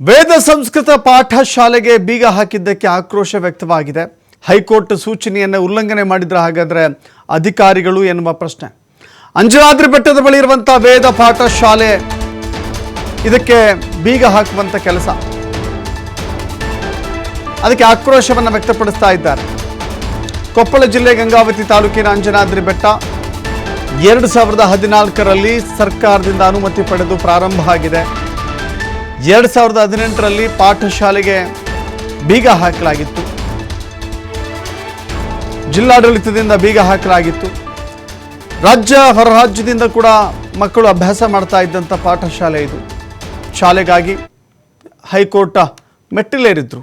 ವೇದ ಸಂಸ್ಕೃತ ಪಾಠ ಶಾಲೆಗೆ ಬೀಗ ಹಾಕಿದ್ದಕ್ಕೆ ಆಕ್ರೋಶ ವ್ಯಕ್ತವಾಗಿದೆ. ಹೈಕೋರ್ಟ್ ಸೂಚನೆಯನ್ನು ಉಲ್ಲಂಘನೆ ಮಾಡಿದ್ರೆ ಹಾಗಾದ್ರೆ ಅಧಿಕಾರಿಗಳು ಎನ್ನುವ ಪ್ರಶ್ನೆ. ಅಂಜನಾದ್ರಿ ಬೆಟ್ಟದ ಬಳಿ ಇರುವಂತಹ ವೇದ ಪಾಠ ಶಾಲೆ ಇದಕ್ಕೆ ಬೀಗ ಹಾಕುವಂತ ಕೆಲಸ. ಅದಕ್ಕೆ ಆಕ್ರೋಶವನ್ನು ವ್ಯಕ್ತಪಡಿಸ್ತಾ ಇದ್ದಾರೆ. ಕೊಪ್ಪಳ ಜಿಲ್ಲೆ ಗಂಗಾವತಿ ತಾಲೂಕಿನ ಅಂಜನಾದ್ರಿ ಬೆಟ್ಟ ಎರಡು ಸಾವಿರದ ಹದಿನಾಲ್ಕರಲ್ಲಿ ಸರ್ಕಾರದಿಂದ ಅನುಮತಿ ಪಡೆದು ಪ್ರಾರಂಭ ಆಗಿದೆ. ಎರಡು ಸಾವಿರದ ಹದಿನೆಂಟರಲ್ಲಿ ಪಾಠಶಾಲೆಗೆ ಬೀಗ ಹಾಕಲಾಗಿತ್ತು. ಜಿಲ್ಲಾಡಳಿತದಿಂದ ಬೀಗ ಹಾಕಲಾಗಿತ್ತು. ರಾಜ್ಯ ಹೊರ ರಾಜ್ಯದಿಂದ ಕೂಡ ಮಕ್ಕಳು ಅಭ್ಯಾಸ ಮಾಡ್ತಾ ಇದ್ದಂಥ ಪಾಠಶಾಲೆ ಇದು. ಶಾಲೆಗಾಗಿ ಹೈಕೋರ್ಟ ಮೆಟ್ಟಿಲೇರಿದ್ರು.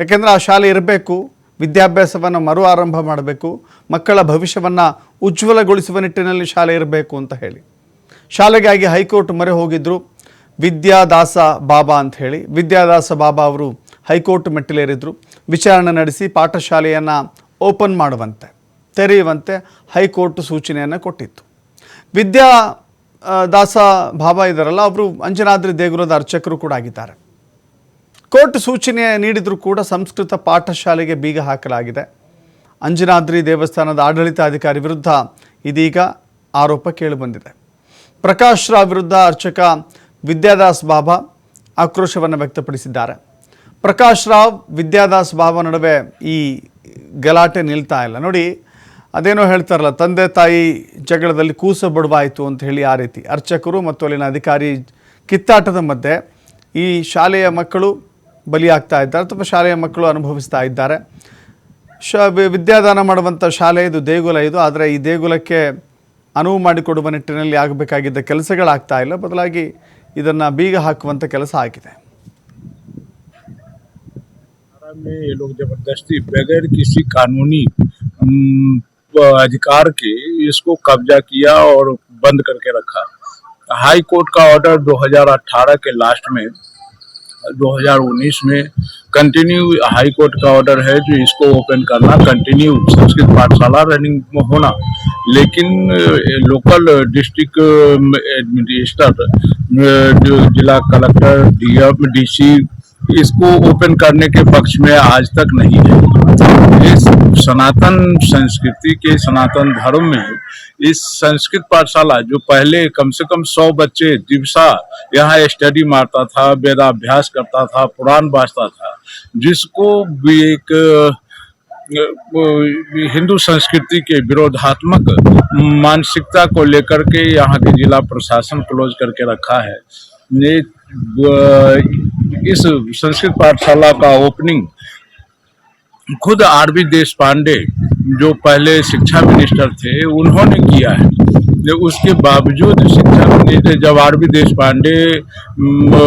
ಯಾಕೆಂದರೆ ಆ ಶಾಲೆ ಇರಬೇಕು, ವಿದ್ಯಾಭ್ಯಾಸವನ್ನು ಮರು ಆರಂಭ ಮಾಡಬೇಕು, ಮಕ್ಕಳ ಭವಿಷ್ಯವನ್ನು ಉಜ್ವಲಗೊಳಿಸುವ ನಿಟ್ಟಿನಲ್ಲಿ ಶಾಲೆ ಇರಬೇಕು ಅಂತ ಹೇಳಿ. ಶಾಲೆಗಾಗಿ ಹೈಕೋರ್ಟ್ ಮೊರೆ ಹೋಗಿದ್ರು. ವಿದ್ಯಾದಾಸ ಬಾಬಾ ಅಂತ ಹೇಳಿ, ವಿದ್ಯಾದಾಸ ಬಾಬಾ ಅವರು ಹೈಕೋರ್ಟ್ ಮೆಟ್ಟಿಲೇರಿದ್ರು. ವಿಚಾರಣೆ ನಡೆಸಿ ಪಾಠಶಾಲೆಯನ್ನು ಓಪನ್ ಮಾಡುವಂತೆ, ತೆರೆಯುವಂತೆ ಹೈಕೋರ್ಟ್ ಸೂಚನೆಯನ್ನು ಕೊಟ್ಟಿತ್ತು. ವಿದ್ಯಾ ದಾಸ ಬಾಬಾ ಇದ್ದಾರಲ್ಲ, ಅವರು ಅಂಜನಾದ್ರಿ ದೇಗುಲದ ಅರ್ಚಕರು ಕೂಡ ಆಗಿದ್ದಾರೆ. ಕೋರ್ಟ್ ಸೂಚನೆ ನೀಡಿದರೂ ಕೂಡ ಸಂಸ್ಕೃತ ಪಾಠಶಾಲೆಗೆ ಬೀಗ ಹಾಕಲಾಗಿದೆ. ಅಂಜನಾದ್ರಿ ದೇವಸ್ಥಾನದ ಆಡಳಿತಾಧಿಕಾರಿ ವಿರುದ್ಧ ಇದೀಗ ಆರೋಪ ಕೇಳಿಬಂದಿದೆ. ಪ್ರಕಾಶ್ ರಾವ್ ವಿರುದ್ಧ ಅರ್ಚಕ ವಿದ್ಯಾದಾಸ್ ಬಾಬಾ ಆಕ್ರೋಶವನ್ನು ವ್ಯಕ್ತಪಡಿಸಿದ್ದಾರೆ. ಪ್ರಕಾಶ್ ರಾವ್ ವಿದ್ಯಾದಾಸ್ ಬಾಬಾ ನಡುವೆ ಈ ಗಲಾಟೆ ನಿಲ್ತಾ ಇಲ್ಲ. ನೋಡಿ, ಅದೇನೋ ಹೇಳ್ತಾರಲ್ಲ, ತಂದೆ ತಾಯಿ ಜಗಳದಲ್ಲಿ ಕೂಸ ಬಡವಾಯಿತು ಅಂತ ಹೇಳಿ ಆ ರೀತಿ. ಅರ್ಚಕರು ಮತ್ತು ಅಲ್ಲಿನ ಅಧಿಕಾರಿ ಕಿತ್ತಾಟದ ಮಧ್ಯೆ ಈ ಶಾಲೆಯ ಮಕ್ಕಳು ಬಲಿಯಾಗ್ತಾ ಇದ್ದಾರೆ ಅಥವಾ ಶಾಲೆಯ ಮಕ್ಕಳು ಅನುಭವಿಸ್ತಾ ಇದ್ದಾರೆ. ಶ ವಿದ್ಯಾದಾನ ಮಾಡುವಂಥ ಶಾಲೆ ಇದು, ದೇಗುಲ ಇದು. ಆದರೆ ಈ ದೇಗುಲಕ್ಕೆ ಅನುವು ಮಾಡಿಕೊಡುವ ನಿಟ್ಟಿನಲ್ಲಿ ಆಗಬೇಕಾಗಿದ್ದ ಕೆಲಸಗಳಾಗ್ತಾ ಇಲ್ಲ. ಬದಲಾಗಿ ಇದನ್ನು ಬೀಗ ಹಾಕುವಂಥ ಕೆಲಸ ಆಗಿದೆ में ये लोग जबरदस्ती बगैर किसी कानूनी अम, अधिकार के इसको कब्जा किया और बंद करके रखा हाई कोर्ट का ऑर्डर 2018 के लास्ट में 2019 में कंटिन्यू हाई कोर्ट का ऑर्डर है जो इसको ओपन करना कंटिन्यू संस्कृत पाठशाला रनिंग होना। लेकिन लोकल डिस्ट्रिक्ट एडमिनिस्ट्रेटर जिला कलेक्टर डीएम डीसी इसको ओपन करने के पक्ष में आज तक नहीं है। इस सनातन संस्कृति के सनातन धर्म में, इस संस्कृत पाठशाला जो पहले कम से कम सौ बच्चे दिवसा यहाँ स्टडी मारता था, वेदाभ्यास करता था, पुराण बांचता था, जिसको भी एक हिंदू संस्कृति के विरोधात्मक मानसिकता को लेकर के यहाँ के जिला प्रशासन क्लोज करके रखा है। इस संस्कृत पाठशाला का ओपनिंग खुद आर बी देश पांडे जो पहले शिक्षा मिनिस्टर थे उन्होंने किया है जो उसके बावजूद शिक्षा मिनिस्टर जब आर बी देश पांडे म,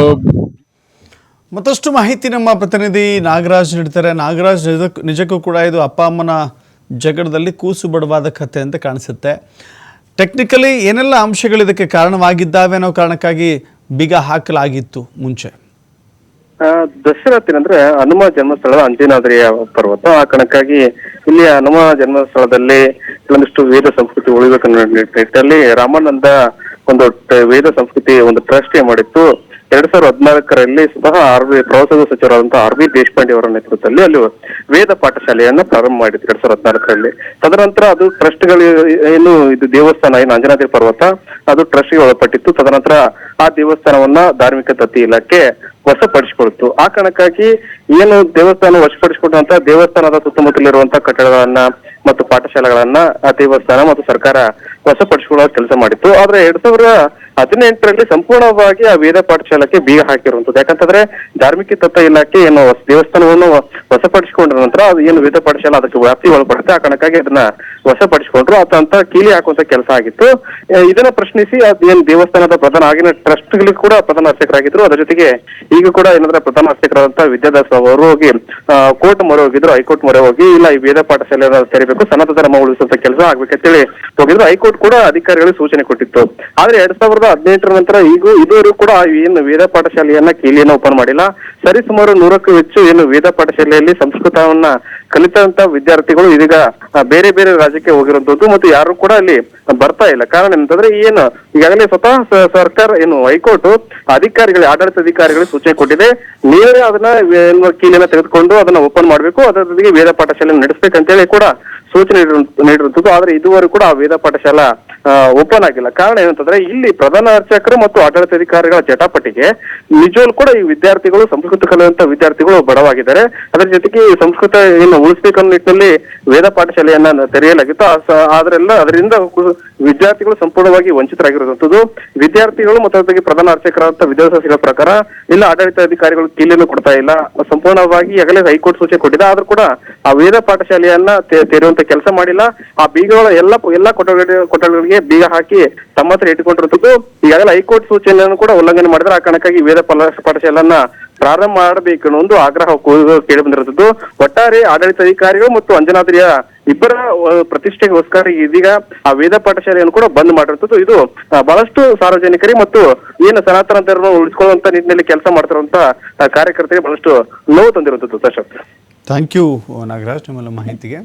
ಮತ್ತಷ್ಟು ಮಾಹಿತಿ ನಮ್ಮ ಪ್ರತಿನಿಧಿ ನಾಗರಾಜ್ ನೀಡ್ತಾರೆ ನಾಗರಾಜ್ ನಿಜಕ್ಕೂ ನಿಜಕ್ಕೂ ಕೂಡ ಇದು ಅಪ್ಪ ಅಮ್ಮನ ಜಗಳದಲ್ಲಿ ಕೂಸು ಬಡವಾದ ಕಥೆ ಅಂತ ಕಾಣಿಸುತ್ತೆ ಟೆಕ್ನಿಕಲಿ ಏನೆಲ್ಲ ಅಂಶಗಳು ಇದಕ್ಕೆ ಕಾರಣವಾಗಿದ್ದಾವೆ ಅನ್ನೋ ಕಾರಣಕ್ಕಾಗಿ ಬೀಗ ಹಾಕಲಾಗಿತ್ತು ಮುಂಚೆ ಆ, ದಶರಥಿನ ಅಂದ್ರೆ ಹನುಮ ಜನ್ಮಸ್ಥಳ ಅಂಜನಾದ್ರಿಯ ಪರ್ವತ. ಆ ಕಾರಣಕ್ಕಾಗಿ ಇಲ್ಲಿ ಹನುಮ ಜನ್ಮಸ್ಥಳದಲ್ಲಿ ಕೆಲವೊಂದಿಷ್ಟು ವೇದ ಸಂಸ್ಕೃತಿ ಉಳಿಬೇಕು ನಿಟ್ಟಿನಲ್ಲಿ ರಾಮಾನಂದ ಒಂದು ವೇದ ಸಂಸ್ಕೃತಿ ಒಂದು ಟ್ರಸ್ಟ್ ಮಾಡಿತ್ತು. ಎರಡ್ ಸಾವಿರದ ಹದಿನಾಲ್ಕರಲ್ಲಿ ಸ್ವತಃ ಆರ್ ಬಿ ಪ್ರವಾಸೋದ್ಯಮ ಸಚಿವರಾದಂತಹ ಆರ್ ಬಿ ದೇಶಪಾಂಡೆ ಅವರ ನೇತೃತ್ವದಲ್ಲಿ ಅಲ್ಲಿ ವೇದ ಪಾಠಶಾಲೆಯನ್ನ ಪ್ರಾರಂಭ ಮಾಡಿದ್ರು ಎರಡ್ ಸಾವಿರದ ಹದಿನಾಲ್ಕರಲ್ಲಿ. ತದನಂತರ ಅದು ಟ್ರಸ್ಟ್ಗಳು ಏನು ಇದು ದೇವಸ್ಥಾನ ಏನು ಅಂಜನಾದ್ರಿ ಪರ್ವತ ಅದು ಟ್ರಸ್ಟ್ಗೆ ಒಳಪಟ್ಟಿತ್ತು. ತದನಂತರ ಆ ದೇವಸ್ಥಾನವನ್ನ ಧಾರ್ಮಿಕ ದತ್ತಿ ಇಲಾಖೆ ವಶಪಡಿಸಿಕೊಳ್ತು ಆ ಕಾರಣಕ್ಕಾಗಿ ಏನು ದೇವಸ್ಥಾನ ವಶಪಡಿಸಿಕೊಂಡಂತ ದೇವಸ್ಥಾನದ ಸುತ್ತಮುತ್ತಲಿರುವಂತಹ ಕಟ್ಟಡಗಳನ್ನ ಮತ್ತು ಪಾಠಶಾಲೆಗಳನ್ನ ಆ ದೇವಸ್ಥಾನ ಮತ್ತು ಸರ್ಕಾರ ವಶಪಡಿಸಿಕೊಳ್ಳುವ ಕೆಲಸ ಮಾಡಿತ್ತು. ಆದ್ರೆ ಎರಡ್ ಸಾವಿರದ ಹದಿನೆಂಟರಲ್ಲಿ ಸಂಪೂರ್ಣವಾಗಿ ಆ ವೇದ ಪಾಠಶಾಲೆಗೆ ಬೀಗ ಹಾಕಿರುವಂತದ್ದು ಯಾಕಂತಂದ್ರೆ ಧಾರ್ಮಿಕ ತತ್ವ ಇಲಾಖೆ ಏನು ವಸ್- ದೇವಸ್ಥಾನವನ್ನು ವಶಪಡಿಸಿಕೊಂಡ ನಂತರ ಅದು ಏನು ವೇದ ಪಾಠಶಾಲೆ ಅದಕ್ಕೆ ವ್ಯಾಪ್ತಿ ಒಳಪಡುತ್ತೆ. ಆ ಕಾರಣಕ್ಕಾಗಿ ಅದನ್ನ ವಶಪಡಿಸಿಕೊಂಡ್ರು. ಅಂತ ಕೀಲಿ ಹಾಕುವಂತ ಕೆಲಸ ಆಗಿತ್ತು. ಇದನ್ನ ಪ್ರಶ್ನಿಸಿ ಅದ್ ಏನ್ ದೇವಸ್ಥಾನದ ಪ್ರಧಾನ ಆಗಿನ ಟ್ರಸ್ಟ್ಗಳಿಗೆ ಕೂಡ ಪ್ರಧಾನ ಅರ್ಚಕರಾಗಿದ್ರು ಅದರ ಜೊತೆಗೆ ಈಗ ಕೂಡ ಏನಂದ್ರೆ ಪ್ರಧಾನ ಅರ್ಚಕರಾದಂತಹ ವಿದ್ಯಾದಾಸ್ ಅವರು ಹೋಗಿ ಕೋರ್ಟ್ ಮೊರೆ ಹೋಗಿದ್ರು. ಹೈಕೋರ್ಟ್ ಮೊರೆ ಹೋಗಿ, ಇಲ್ಲ ಈ ವೇದ ಪಾಠಶಾಲೆ ತೆರಿಬೇಕು ಸನಾತನ ಧರ್ಮ ಉಳಿಸುವಂತ ಕೆಲಸ ಆಗ್ಬೇಕಂತೇಳಿ ಹೋಗಿದ್ರು. ಹೈಕೋರ್ಟ್ ಕೂಡ ಅಧಿಕಾರಿಗಳಿಗೆ ಸೂಚನೆ ಕೊಟ್ಟಿತ್ತು. ಆದ್ರೆ ಎರಡ್ ಸಾವಿರದ ಹದಿನೆಂಟರ ನಂತರ ಈಗ ಇದುವರೆಗೂ ಕೂಡ ಏನು ವೇದ ಪಾಠಶಾಲೆಯನ್ನ ಕೀಲಿಯನ್ನ ಓಪನ್ ಮಾಡಿಲ್ಲ. ಸರಿ ಸುಮಾರು ನೂರಕ್ಕೂ ಹೆಚ್ಚು ಏನು ವೇದ ಪಾಠಶಾಲೆಯಲ್ಲಿ ಸಂಸ್ಕೃತವನ್ನ ಕಲಿತಂತ ವಿದ್ಯಾರ್ಥಿಗಳು ಇದೀಗ ಬೇರೆ ಬೇರೆ ರಾಜ್ಯಕ್ಕೆ ಹೋಗಿರುವಂತದ್ದು ಮತ್ತು ಯಾರು ಕೂಡ ಅಲ್ಲಿ ಬರ್ತಾ ಇಲ್ಲ. ಕಾರಣ ಏನಂತಂದ್ರೆ ಏನು, ಈಗಾಗಲೇ ಸ್ವತಃ ಸರ್ಕಾರ ಏನು ಹೈಕೋರ್ಟ್ ಅಧಿಕಾರಿಗಳು ಆಡಳಿತ ಅಧಿಕಾರಿಗಳು ಸೂಚನೆ ಕೊಟ್ಟಿದೆ. ನೀವೇ ಅದನ್ನ ಕೀಲಿಯನ್ನ ತೆಗೆದುಕೊಂಡು ಅದನ್ನ ಓಪನ್ ಮಾಡಬೇಕು. ಅದರ ಜೊತೆಗೆ ವೇದ ಪಾಠಶಾಲೆ ನಡೆಸಬೇಕಂತೇಳಿ ಕೂಡ ಸೂಚನೆ ನೀಡಿರು- ನೀಡಿರುವಂತದ್ದು ಆದ್ರೆ ಇದುವರೆಗೂ ಕೂಡ ಆ ವೇದ ಪಾಠಶಾಲಾ ಓಪನ್ ಆಗಿಲ್ಲ. ಕಾರಣ ಏನಂತಂದ್ರೆ ಇಲ್ಲಿ ಪ್ರಧಾನ ಅರ್ಚಕರು ಮತ್ತು ಆಡಳಿತಾಧಿಕಾರಿಗಳ ಜಟಾಪಟಿಗೆ ನಿಜವಲ್ಲೂ ಕೂಡ ಈ ವಿದ್ಯಾರ್ಥಿಗಳು, ಸಂಸ್ಕೃತ ಕಲಿಯುವಂತ ವಿದ್ಯಾರ್ಥಿಗಳು ಬಡವಾಗಿದ್ದಾರೆ. ಅದರ ಜೊತೆಗೆ ಸಂಸ್ಕೃತ ಏನು ಉಳಿಸ್ಬೇಕನ್ನೋ ನಿಟ್ಟಿನಲ್ಲಿ ವೇದ ಪಾಠಶಾಲೆಯನ್ನ ತೆರೆಯಲಾಗಿತ್ತು. ಆದ್ರೆಲ್ಲ ಅದರಿಂದ ವಿದ್ಯಾರ್ಥಿಗಳು ಸಂಪೂರ್ಣವಾಗಿ ವಂಚಿತರಾಗಿರುವಂತದ್ದು ವಿದ್ಯಾರ್ಥಿಗಳು ಮತ್ತು ಜೊತೆಗೆ ಪ್ರಧಾನ ಅರ್ಚಕರಾದಂತಹ ವಿದ್ಯಾಭ್ಯಾಸಗಳ ಪ್ರಕಾರ ಇಲ್ಲ, ಆಡಳಿತಾಧಿಕಾರಿಗಳು ಕೀಲಿಯನ್ನು ಕೊಡ್ತಾ ಇಲ್ಲ. ಸಂಪೂರ್ಣವಾಗಿ ಈಗಲೇ ಹೈಕೋರ್ಟ್ ಸೂಚನೆ ಕೊಟ್ಟಿದೆ. ಆದ್ರೂ ಕೂಡ ಆ ವೇದ ಪಾಠಶಾಲೆಯನ್ನ ತೆ- ಕೆಲಸ ಮಾಡಿಲ್ಲ. ಆ ಬೀಗಗಳ ಎಲ್ಲ ಎಲ್ಲ ಕೊಠಡಿ, ಕೊಠಡಿಗಳಿಗೆ ಬೀಗ ಹಾಕಿ ತಮ್ಮ ಹತ್ರ ಇಟ್ಟುಕೊಂಡಿರುತ್ತದೆ ಈಗಾಗಲೇ ಹೈಕೋರ್ಟ್ ಸೂಚನೆಯನ್ನು ಕೂಡ ಉಲ್ಲಂಘನೆ ಮಾಡಿದ್ರೆ ಆ ಕಾರಣಕ್ಕಾಗಿ ವೇದ ಪಾಠಶಾಲೆಯನ್ನ ಪ್ರಾರಂಭ ಮಾಡಬೇಕು ಅನ್ನೋ ಒಂದು ಆಗ್ರಹ ಕೇಳಿ ಬಂದಿರುತ್ತದೆ ಒಟ್ಟಾರೆ ಆಡಳಿತಾಧಿಕಾರಿಗಳು ಮತ್ತು ಅಂಜನಾದ್ರಿಯ ಇಬ್ಬರ ಪ್ರತಿಷ್ಠೆಗೋಸ್ಕರ ಇದೀಗ ಆ ವೇದ ಪಾಠಶಾಲೆಯನ್ನು ಕೂಡ ಬಂದ್ ಮಾಡಿರ್ತದ್ದು ಇದು ಬಹಳಷ್ಟು ಸಾರ್ವಜನಿಕರಿಗೆ ಮತ್ತು ಏನು ಸನಾತನ ಧರ್ಮ ಉಳಿಸ್ಕೊಳ್ಳುವಂತ ನಿಟ್ಟಿನಲ್ಲಿ ಕೆಲಸ ಮಾಡ್ತಿರುವಂತ ಕಾರ್ಯಕರ್ತರಿಗೆ ಬಹಳಷ್ಟು ನೋವು ತಂದಿರುವಂತದ್ದು ಸಶಕ್ತ ಥ್ಯಾಂಕ್ ಯು ನಾಗರಾಜ್, ನಿಮ್ಮೆಲ್ಲ ಮಾಹಿತಿಗೆ.